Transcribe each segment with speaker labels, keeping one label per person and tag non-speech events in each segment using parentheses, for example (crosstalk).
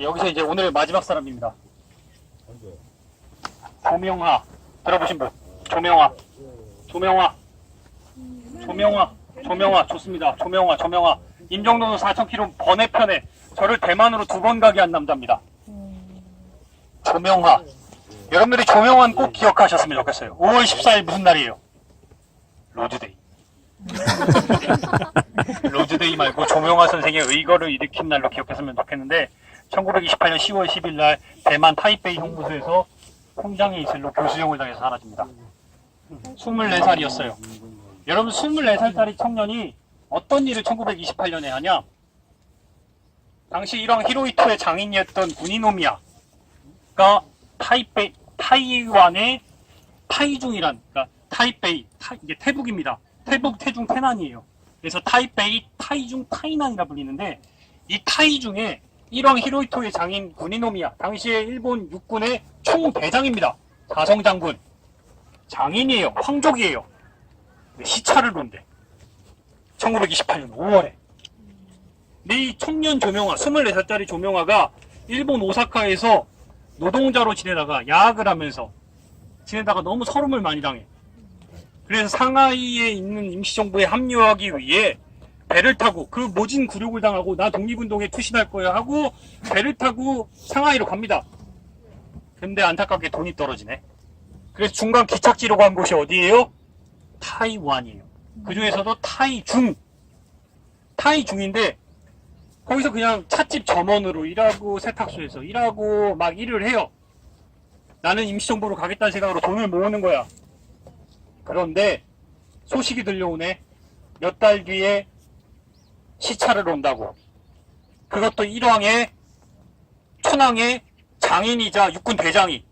Speaker 1: 여기서 이제 오늘 마지막 사람입니다. 조명화 들어보신 분 조명화 조명화 조명화 조명화 좋습니다. 조명화 조명화 임정도는 4,000km 번외편에 저를 대만으로 두 번 가게 한 남자입니다. 조명화 여러분들이 조명화는 꼭 기억하셨으면 좋겠어요. 5월 14일 무슨 날이에요? 로즈데이. (laughs) 로즈데이 말고 조명화 선생의 의거를 일으킨 날로 기억했으면 좋겠는데 1928년 10월 10일 날 대만 타이베이 홍보소에서 통장에 있을로 교수형을 당해서 사라집니다. 24살이었어요. 여러분 24살짜리 청년이 어떤 일을 1928년에 하냐? 당시 일왕 히로히토의 장인이었던 군이노미야가 타이베이 타이완의 타이중이란 그러니까 타이베이 타, 이게 태북입니다. 태북 태중 태난이에요. 그래서 타이베이 타이중 타이난이라 불리는데 이 타이중에 일왕 히로히토의 장인 군이노미야 당시에 일본 육군의 총대장입니다. 사성 장군 장인이에요. 황족이에요. 근데 시차를 논대. 1928년 5월에. 근데 이 청년 조명화, 24살짜리 조명화가 일본 오사카에서 노동자로 지내다가 야학을 하면서 지내다가 너무 서름을 많이 당해. 그래서 상하이에 있는 임시정부에 합류하기 위해 배를 타고 그 모진 굴욕을 당하고 나 독립운동에 투신할 거야 하고 배를 타고 상하이로 갑니다. 근데 안타깝게 돈이 떨어지네. 그래서 중간 기착지로 간 곳이 어디예요? 타이완이에요. 그 중에서도 타이중. 타이중인데 거기서 그냥 찻집 점원으로 일하고 세탁소에서 일하고 막 일을 해요. 나는 임시정부로 가겠다는 생각으로 돈을 모으는 거야. 그런데 소식이 들려오네. 몇 달 뒤에 시차를 온다고. 그것도 일왕의 천황의 장인이자 육군 대장이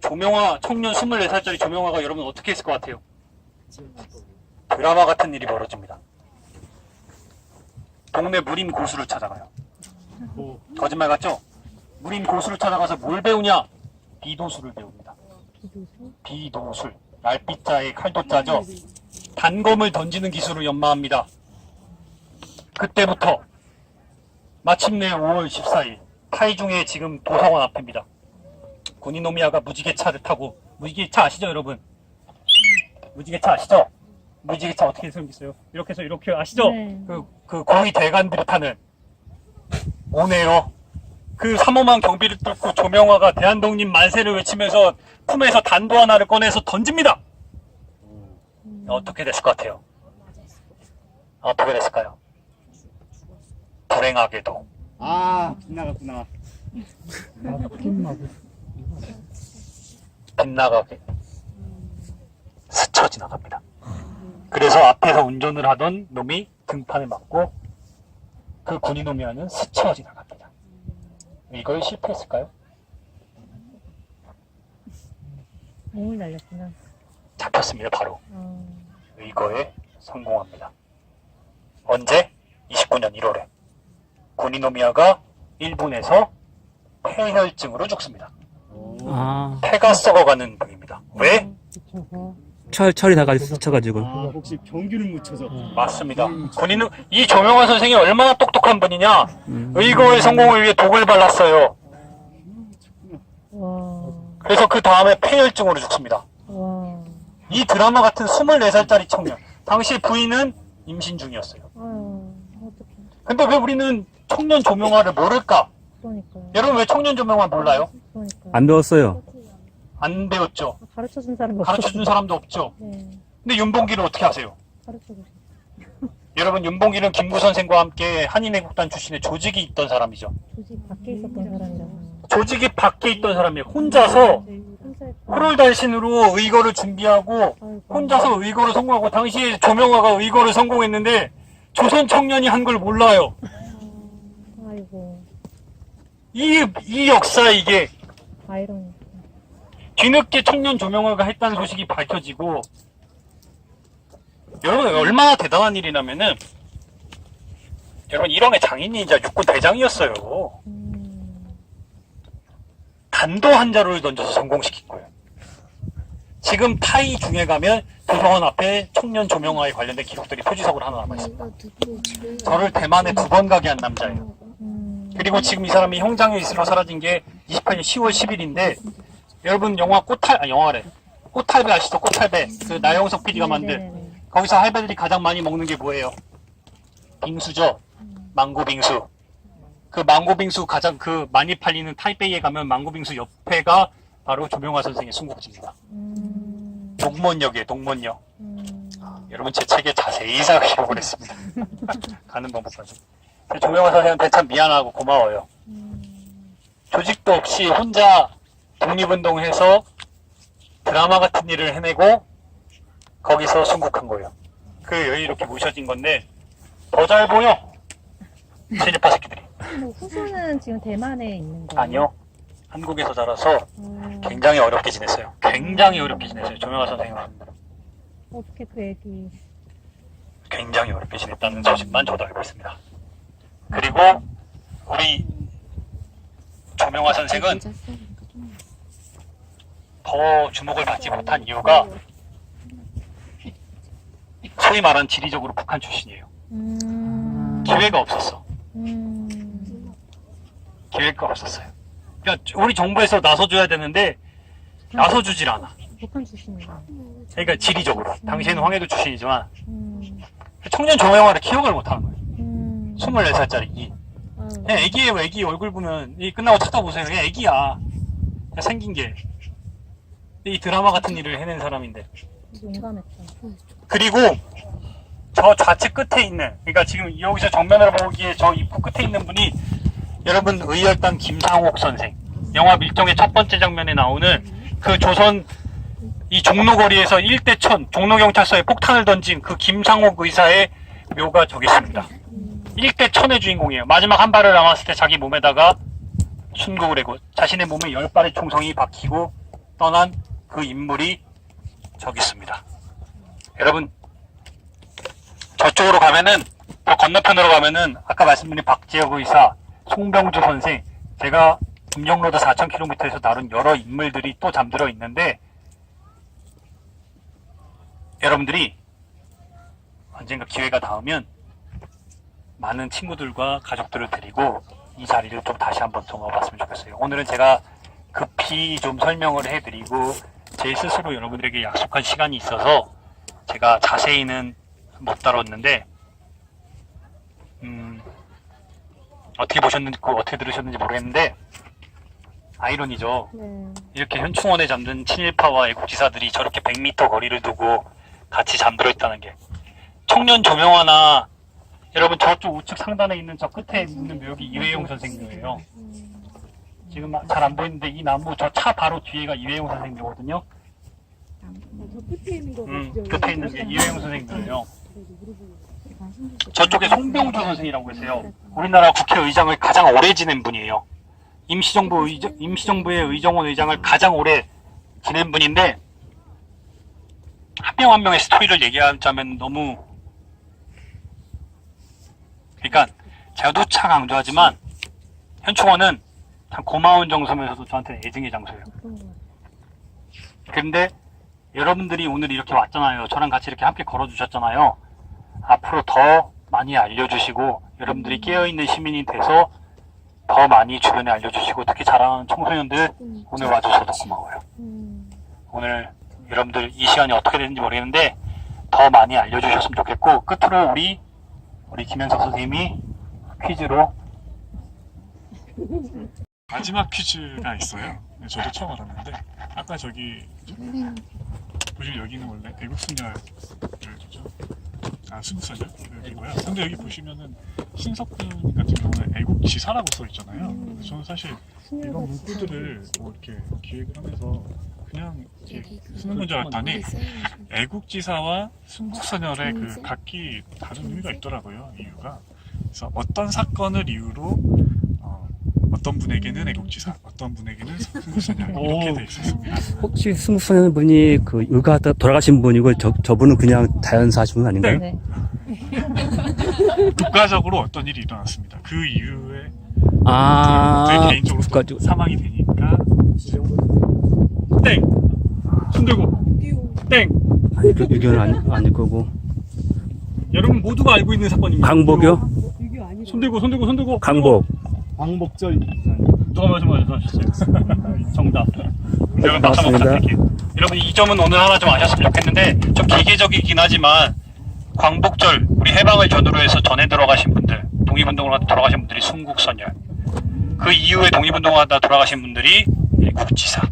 Speaker 1: 조명화 청년 24살짜리 조명화가 여러분 어떻게 했을 것 같아요? 드라마 같은 일이 벌어집니다. 동네 무림 고수를 찾아가요. 거짓말 같죠? 무림 고수를 찾아가서 뭘 배우냐? 비도술을 배웁니다. 비도술. 날빛자의 칼도자죠. 단검을 던지는 기술을 연마합니다. 그때부터 마침내 5월 14일 타이중의 지금 도서관 앞입니다. 군이노미아가 무지개차를 타고 무지개차 아시죠 여러분? 무지개차 아시죠? 무지개차 어떻게 생겼어요? 이렇게 해서 이렇게 아시죠?
Speaker 2: 네.
Speaker 1: 그, 그 고위 대관들이 타는 오네요. 그 삼엄한 경비를 뚫고 조명화가 대한독립 만세를 외치면서 품에서 단도 하나를 꺼내서 던집니다. 어떻게 됐을 것 같아요? 어떻게 됐을까요? 불행하게도
Speaker 3: 아, 빗나갔구나.
Speaker 1: 빗나가게 스쳐 지나갑니다. 그래서 앞에서 운전을 하던 놈이 등판을 맞고 그 군인놈이와는 스쳐 지나갑니다. 이걸 실패했을까요?
Speaker 2: 몸을 날렸구나.
Speaker 1: 잡혔습니다. 바로
Speaker 2: 어,
Speaker 1: 의거에 성공합니다. 언제? 29년 1월에 군이노미아가 일본에서 폐혈증으로 죽습니다.
Speaker 4: 아,
Speaker 1: 폐가 썩어가는 병입니다. 왜?
Speaker 4: 철, 철이 나가지고 스쳐가지고.
Speaker 3: 아, 혹시 병균을 묻혀서.
Speaker 1: 맞습니다. 군인은 이 조명환 선생이 얼마나 똑똑한 분이냐?
Speaker 4: 음.
Speaker 1: 의거의 성공을 위해 독을 발랐어요.
Speaker 2: 와,
Speaker 1: 그래서 그 다음에 폐혈증으로 죽습니다.
Speaker 2: 와,
Speaker 1: 이 드라마 같은 24살짜리 청년. 당시 부인은 임신 중이었어요.
Speaker 2: 아유, 어떡해.
Speaker 1: 근데 왜 우리는 청년 조명화를 모를까?
Speaker 2: 그러니까요.
Speaker 1: 여러분 왜 청년 조명화 몰라요?
Speaker 2: 그러니까요.
Speaker 4: 안 배웠어요.
Speaker 1: 안 배웠죠.
Speaker 2: 가르쳐 준 사람
Speaker 1: 가르쳐 준 사람도 없죠.
Speaker 2: 네,
Speaker 1: 근데 윤봉기를 어떻게 하세요?
Speaker 2: 가르쳐 주시. (laughs)
Speaker 1: 여러분 윤봉기는 김구 선생과 함께 한인애국단 출신의 조직이 있던 사람이죠.
Speaker 2: 조직 밖에 있었던 사람이잖아요.
Speaker 1: 조직이 밖에 있던 사람이에요. 혼자서
Speaker 2: 혼자 했구나.
Speaker 1: 호롤달신으로 의거를 준비하고
Speaker 2: 아이고.
Speaker 1: 혼자서 의거를 성공하고 당시에 조명화가 의거를 성공했는데 조선 청년이 한 걸 몰라요.
Speaker 2: 이,
Speaker 1: 이 역사 이게
Speaker 2: 아이러니.
Speaker 1: 뒤늦게 청년 조명화가 했다는 소식이 밝혀지고 여러분 얼마나 대단한 일이냐면은 여러분 일왕의 장인이자 육군 대장이었어요.
Speaker 2: 음,
Speaker 1: 단도 한 자루를 던져서 성공시킨 거예요. 지금 타이 중에 가면 도서관 앞에 청년 조명화에 관련된 기록들이 표지석으로 하나 남아있습니다. 저를 대만에 두 번 가게 한 남자예요.
Speaker 2: 음,
Speaker 1: 그리고 지금 이 사람이 형장에 있으러 사라진 게 28년 10월 10일인데 여러분 영화 꽃탈 아 영화래 꽃탈배 아시죠? 꽃탈배 그 나영석 PD가 만든
Speaker 2: 네네네.
Speaker 1: 거기서 할배들이 가장 많이 먹는 게 뭐예요? 빙수죠. 망고 빙수. 그 망고 빙수 가장 그 많이 팔리는 타이베이에 가면 망고 빙수 옆에가 바로 조명화 선생의 순국지입니다.
Speaker 2: 음,
Speaker 1: 동문역이에요, 동문역.
Speaker 2: 음,
Speaker 1: 여러분 제 책에 자세히 기록을 했습니다. (laughs) (laughs) 가는 방법까지. 조명화 선생한테 참 미안하고 고마워요.
Speaker 2: 음,
Speaker 1: 조직도 없이 혼자 독립운동해서 드라마 같은 일을 해내고 거기서 순국한 거예요. 그 여기 이렇게 모셔진 건데 더 잘 보여. 체제파 새끼들이.
Speaker 2: 뭐 후손은 지금 대만에 있는 거예요?
Speaker 1: 아니요. 한국에서 자라서
Speaker 2: 음,
Speaker 1: 굉장히 어렵게 지냈어요. 굉장히 어렵게 지냈어요. 조명화 선생님은
Speaker 2: 어떻게 그 애기
Speaker 1: 굉장히 어렵게 지냈다는 소식만 저도 알고 있습니다. 그리고 우리 조명화 선생은 더 주목을 받지 못한 이유가 소위 말하는 지리적으로 북한 출신이에요.
Speaker 2: 음,
Speaker 1: 기회가 없었어.
Speaker 2: 음,
Speaker 1: 기회가 없었어요. 그러니까 우리 정부에서 나서줘야 되는데 나서주질 않아.
Speaker 2: 북한 출신이에요.
Speaker 1: 그러니까 지리적으로. 당시에는 황해도 출신이지만
Speaker 2: 음,
Speaker 1: 청년 조명화를 기억을 못하는 거예요.
Speaker 2: 음,
Speaker 1: 24살짜리 이.
Speaker 2: 아유,
Speaker 1: 그냥 애기예요, 애기 얼굴 보면 이 끝나고 찾아보세요. 그냥 애기야. 그냥 생긴 게. 이 드라마 같은 일을 해낸 사람인데.
Speaker 2: 용감했다.
Speaker 1: 그리고 저 좌측 끝에 있는, 그러니까 지금 여기서 정면으로 보기에 저 입구 끝에 있는 분이 여러분 의열단 김상옥 선생. 영화 밀정의 첫 번째 장면에 나오는 그 조선 이 종로거리에서 일대천 종로경찰서에 폭탄을 던진 그 김상옥 의사의 묘가 저기 있습니다. 일대천의 주인공이에요. 마지막 한 발을 남았을 때 자기 몸에다가 순국을 해고 자신의 몸에 열 발의 총성이 박히고 떠난 그 인물이 저기 있습니다. 여러분 저쪽으로 가면은 저 건너편으로 가면은 아까 말씀드린 박재혁 의사, 송병주 선생, 제가 금영로드 4,000km에서 다룬 여러 인물들이 또 잠들어 있는데 여러분들이 언젠가 기회가 닿으면 많은 친구들과 가족들을 데리고 이 자리를 좀 다시 한번 동화봤으면 좋겠어요. 오늘은 제가 급히 좀 설명을 해드리고 제 스스로 여러분들에게 약속한 시간이 있어서 제가 자세히는 못 다뤘는데 음, 어떻게 보셨는지 그 어떻게 들으셨는지 모르겠는데 아이러니죠.
Speaker 2: 네.
Speaker 1: 이렇게 현충원에 잠든 친일파와 애국지사들이 저렇게 100m 거리를 두고 같이 잠들어 있다는 게 청년 조명화나 여러분 저쪽 우측 상단에 있는 저 끝에 있는 묘역이 이회용 선생님이에요. 지금 잘 안 보이는데 이 나무 저 차 바로 뒤에가 이회용 선생님이거든요. 음, 끝에 있는 게 이회용 선생님이에요. 저쪽에 송병주 선생이라고 계세요. 우리나라 국회의장을 가장 오래 지낸 분이에요. 임시정부 의정, 임시정부의 의정원 의장을 가장 오래 지낸 분인데 한 명 한 명의 스토리를 얘기하자면 너무 그러니까 참 강조하지만 현충원은 참 고마운 정서면서도 저한테는 애증의 장소예요. 근데 여러분들이 오늘 이렇게 왔잖아요. 저랑 같이 이렇게 함께 걸어주셨잖아요. 앞으로 더 많이 알려주시고 여러분들이 깨어있는 시민이 돼서 더 많이 주변에 알려주시고 특히 자라는 청소년들 오늘 와주셔서 고마워요.
Speaker 2: 음,
Speaker 1: 오늘 여러분들 이 시간이 어떻게 되는지 모르겠는데 더 많이 알려주셨으면 좋겠고 끝으로 우리 우리 김현석 선생님이 퀴즈로
Speaker 5: 마지막 퀴즈가 있어요. 네, 저도 처음 알았는데 아까 저기 보시면 여기는 원래 애국순열을 죠아 순수선열 여기고요. 근데 여기 보시면은 신석분 같은 경우는 애국지사라고 써 있잖아요. 근데 저는 사실 이런 문구들을 뭐 이렇게 기획을 하면서 그냥 쓰는 건 줄 알았더니 애국지사와 순국선열의 그 각기 다른 의미가 있더라고요. 이유가 그래서 어떤 사건을 이유로 어, 어떤 분에게는 애국지사, 어떤 분에게는 순국선열 이렇게 돼 있었습니다.
Speaker 4: 혹시 승수하는 분이 그 의가 돌아가신 분이고 저, 저분은 그냥 자연사 하신 분 아닌가요?
Speaker 2: 네. (laughs)
Speaker 5: 국가적으로 어떤 일이 일어났습니다. 그 이후에
Speaker 4: 아,
Speaker 5: 제 개인적으로 또
Speaker 4: 국가적-
Speaker 5: 사망이 되니까
Speaker 1: 땡! 손 들고 땡!
Speaker 4: 아니, 그 의견은 아니, 아닐 거고.
Speaker 1: 여러분 모두가 알고 있는 사건입니다.
Speaker 4: 강복이요?
Speaker 1: 손 들고 손 들고 손 들고
Speaker 4: 강복.
Speaker 3: 광복절.
Speaker 1: 누가 말씀 하셨어요? 정답. 여러분 박수 한번. 부탁드릴게요. 여러분 이 점은 오늘 하나 좀 아셨으면 좋겠는데 좀 기계적이긴 하지만 광복절 우리 해방을 전후로 해서 전에 들어가신 분들 독립운동을 하다 돌아가신 분들이 순국선열 그 이후에 독립운동하다 돌아가신 분들이 국지사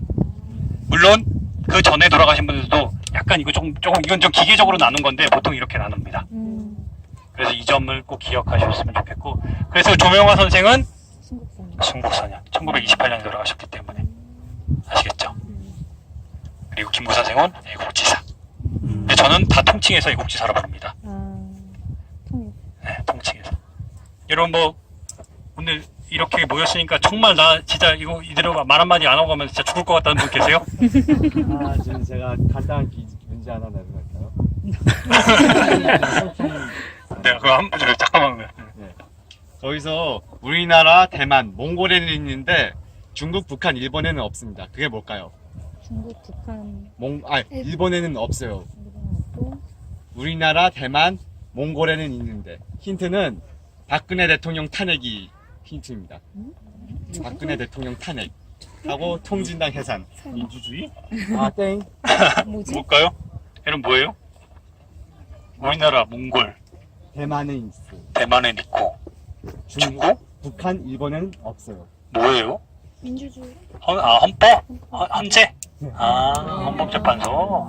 Speaker 1: 물론 그 전에 돌아가신 분들도 약간 이거 조금 조금 이건 좀 기계적으로 나눈 건데 보통 이렇게 나눕니다.
Speaker 2: 음,
Speaker 1: 그래서 이 점을 꼭 기억하셨으면 좋겠고 그래서 조명화 선생은
Speaker 2: 신국선.
Speaker 1: 순국선열 1928년에 돌아가셨기 때문에 아시겠죠? 그리고 김구 선생은 애국지사 근데 저는 다 통칭해서 애국지사로 부릅니다
Speaker 2: 아, 통일.
Speaker 1: 네, 통칭해서 여러분 뭐 오늘 이렇게 모였으니까 정말 나 진짜 이거 이대로 말 한마디 안 하고 가면 진짜 죽을 것 같다는 분 계세요?
Speaker 3: 아, 지금 제가 간단한 기- 문제 하나 내볼까요? (laughs)
Speaker 1: 네 그거 한 저, 잠깐만
Speaker 3: 거기서 우리나라, 대만, 몽골에는 있는데 중국, 북한, 일본에는 없습니다. 그게 뭘까요?
Speaker 2: 중국, 북한,
Speaker 3: 몽, 아, 일본에는 없어요.
Speaker 2: 일본 없고.
Speaker 3: 우리나라, 대만, 몽골에는 있는데 힌트는 박근혜 대통령 탄핵이 힌트입니다. 박근혜 대통령 탄핵 하고 통진당 해산.
Speaker 1: 민주주의?
Speaker 3: 아 땡. (laughs)
Speaker 2: 뭐지?
Speaker 1: 뭘까요? 여러분 뭐예요? 우리나라 몽골
Speaker 3: 대만은 있어.
Speaker 1: 대만엔 있고 중국?
Speaker 3: 북한, 일본에는 없어요.
Speaker 1: 뭐예요?
Speaker 2: 민주주의.
Speaker 1: 헌, 아 헌법? 헌, 헌재? 아 헌법재판소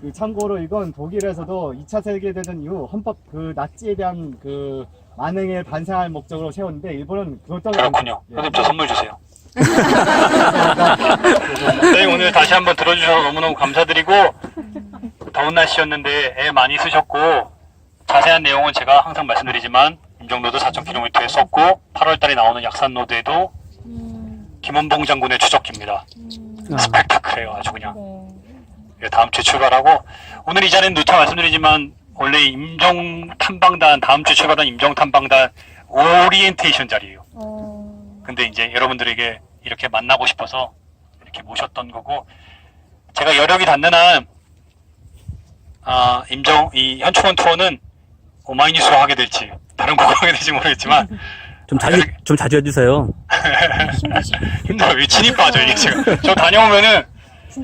Speaker 3: 그 참고로 이건 독일에서도 2차 세계대전 이후 헌법 그 나치에 대한 그 만행을 반성할 목적으로 세웠는데 일본은 그것 때문에
Speaker 1: 그렇군요.
Speaker 3: 예.
Speaker 1: 선생님 저 선물 주세요. (laughs) 선생님 오늘 다시 한번 들어주셔서 너무너무 감사드리고 더운 날씨였는데 애 많이 쓰셨고 자세한 내용은 제가 항상 말씀드리지만 임정로드 4,000km에 썼고 8월달에 나오는 약산로드에도
Speaker 2: 음,
Speaker 1: 김원봉 장군의 추적기입니다.
Speaker 2: 음,
Speaker 1: 스펙타클해요 아주 그냥.
Speaker 2: 네.
Speaker 1: 예, 다음 주에 출발하고 오늘 이 자리는 누차 말씀드리지만 원래 임정 탐방단 다음 주에 출발한 임정 탐방단 오리엔테이션 자리예요.
Speaker 2: 어,
Speaker 1: 근데 이제 여러분들에게 이렇게 만나고 싶어서 이렇게 모셨던 거고 제가 여력이 닿는 한 아, 임정 이 현충원 투어는 오마이뉴스로 하게 될지 다른 곳으로 하게 될지 모르겠지만 (laughs)
Speaker 4: 좀 자주, 좀 자주 해주세요.
Speaker 1: 힘들어요. 이 진이 빠져 이게 지금 저 다녀오면은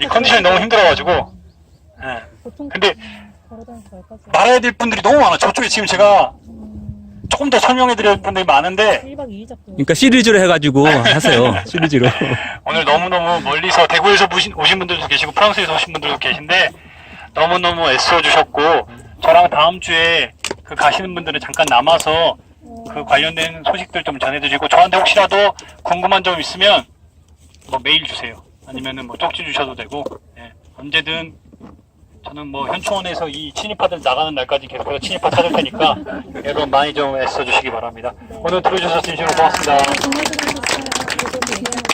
Speaker 1: 이 컨디션이 너무 힘들어가지고 예.
Speaker 2: 보통
Speaker 1: 근데
Speaker 2: 걸어다니면서 여기까지.
Speaker 1: 말해야 될 분들이 너무 많아. 저쪽에 지금 제가
Speaker 2: 음,
Speaker 1: 조금 더 설명해 드릴 분들이 많은데
Speaker 2: 1박 2일 잡고.
Speaker 4: 그러니까 시리즈로 해가지고 하세요. (laughs) 시리즈로.
Speaker 1: 오늘 너무너무 멀리서 대구에서 오신, 오신 분들도 계시고 프랑스에서 오신 분들도 계신데 너무너무 애써 주셨고 저랑 다음 주에 그 가시는 분들은 잠깐 남아서 그 관련된 소식들 좀 전해드리고 저한테 혹시라도 궁금한 점 있으면 뭐 메일 주세요. 아니면은 뭐 쪽지 주셔도 되고 예, 언제든 저는 뭐 현충원에서 이 친입파들 나가는 날까지 계속해서 친입파 찾을 테니까 여러분 많이 좀 애써 주시기 바랍니다. 오늘 들어주셔서 진심으로 고맙습니다.
Speaker 2: 정말 수고하셨어요.